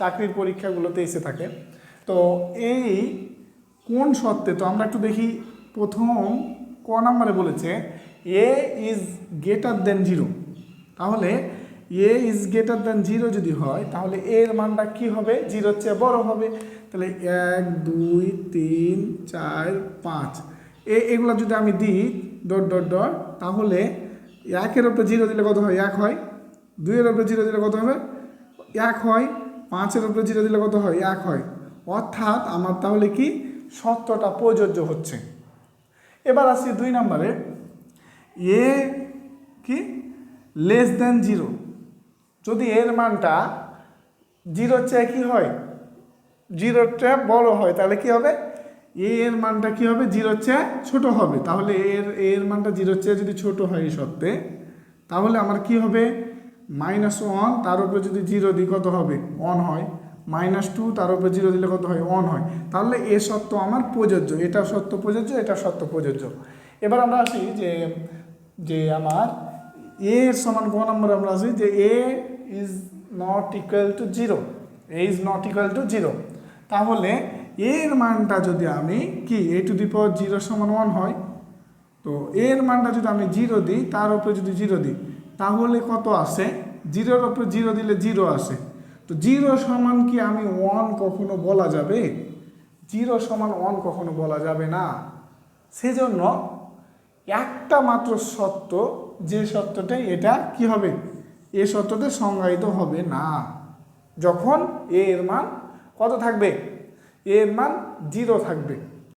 চাকরির পরীক্ষাগুলোতে এসে থাকে। তো এই কোন সত্ত্বে, তো আমরা একটু দেখি, প্রথম ক নাম্বারে বলেছে A is greater than zero তাহলে A is greater than zero যদি হয়, তাহলে এর মানটা কি হবে? জিরোর চেয়ে বড় হবে। তাহলে এক, দুই, তিন, চার, পাঁচ। এ, এগুলো যদি আমি দিই, ডট ডট ডট, তাহলে একের ওপরে জিরো দিলে কত হয়? এক হয়। দুইয়ের ওপরে জিরো দিলে কত হবে? এক হয়। পাঁচের ওপরে জিরো দিলে কত হয়? এক হয়। অর্থাৎ আমার তাহলে কি? সত্যটা প্রযোজ্য হচ্ছে। এবার আসি দুই নম্বরে। এ কি? Less than zero. যদি এর মানটা জিরোর চেয়ে কী হয়? জিরোর চেয়ে বড় হয়, তাহলে কি হবে? এ এর মানটা কি হবে? জিরোর চেয়ে ছোট হবে। তাহলে এর এর মানটা জিরোর চেয়ে যদি ছোট হয় এই সত্ত্বে তাহলে আমার কি হবে? মাইনাস ওয়ান তার উপরে যদি জিরো দিই, কত হবে? অন হয়। মাইনাস টু তার উপরে জিরো দিলে কত হয়? অন হয়। তাহলে এ সত্য আমার প্রযোজ্য। এটা সত্য প্রযোজ্য, এটা সত্য প্রযোজ্য। এবার আমরা আসি যে যে আমার এ সমান কোন নম্বর আমরা আসি যে A is not equal to zero A is not equal to zero তাহলে এর মানটা যদি আমি কি? A to the power zero সমান ওয়ান হয়। তো এর মানটা যদি আমি জিরো দিই, তার উপরে যদি জিরো দিই তাহলে কত আসে? জিরোর উপরে জিরো দিলে জিরো আসে। তো জিরো সমান কি আমি ওয়ান কখনো বলা যাবে? জিরো সমান ওয়ান কখনো বলা যাবে না। সেজন্য একটা মাত্র সত্য, যে সত্যটাই এটা কি হবে? এ সত্যটা সংজ্ঞায়িত হবে না। যখন এর মান কত থাকবে? এর মান জিরো থাকবে।